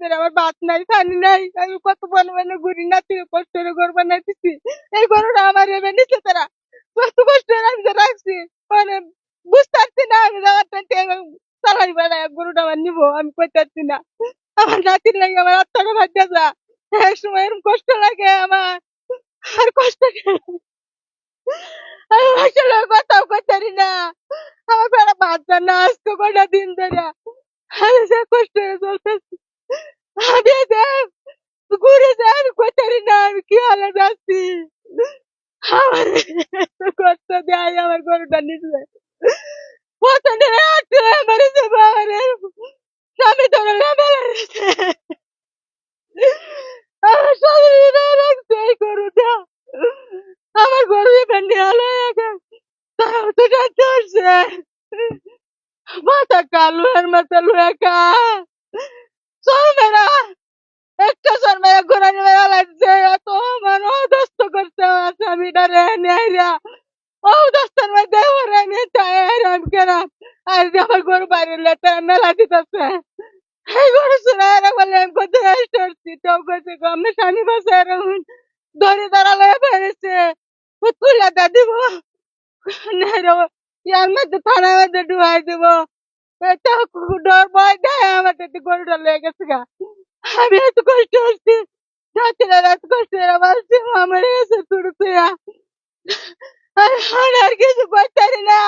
ধরে আমার ভাত নাই, পানি নাই, আমি কত বনে বনে ঘুরি না থেকে কষ্ট করে ঘর বানাইতেছি। এই গরুটা আমার এবার নিচে তারা। কত কষ্ট করে আমি রাখছি। মানে বুঝতে পারছি না, আমি যাওয়ার চালাই বেড়ায় গরুটা আমার নিবো, আমি কইতে পারছি না। আমার নাতির লাগে আমার আত্মাটা ভাগ্যা যা। এক সময় এরকম কষ্ট লাগে আমার। আর কষ্ট আমি আসলে কথাও পারি না। আমার বেড়া ভাত না আসতো কটা দিন ধরে আমি যে কষ্ট চলতেছি আমি এই যে ঘুরে যাই আমি কইতে পারি না আমি কি হালে যাচ্ছি? আমার কষ্ট দেয়, আমার গরুটা নিচে। পছন্দের আটকে আমার স্বামী ধরে লেবেলে আমার রাখছে এই গরুটা। আমার গরু এবার নিয়ে তো পারছে। মাথা কালু আর মাথা লুয়া কা স্বামীটা রে নেয়া ও দস্তার মধ্যে ওরা নিয়ে চায় আমি কেন আর আমার গরু বাইরে লেতে মেলা দিতেছে এই গরু শুনে এরা বলে আমি কত রেস্ট করছি তো কইছে আমি স্বামী বসে এরকম ধরে দাঁড়ালে বেড়েছে তুলে দা দিব ইয়ার মধ্যে থানার মধ্যে ডুবাই দিব এটা ডর ভয় দেয় আমাদের তো গরুটা লেগে গেছে গা আমি এত কষ্ট হচ্ছি রাত্রে এত কষ্ট আমার আমার এসে তুড়তে আর আর কিছু করতে পারি না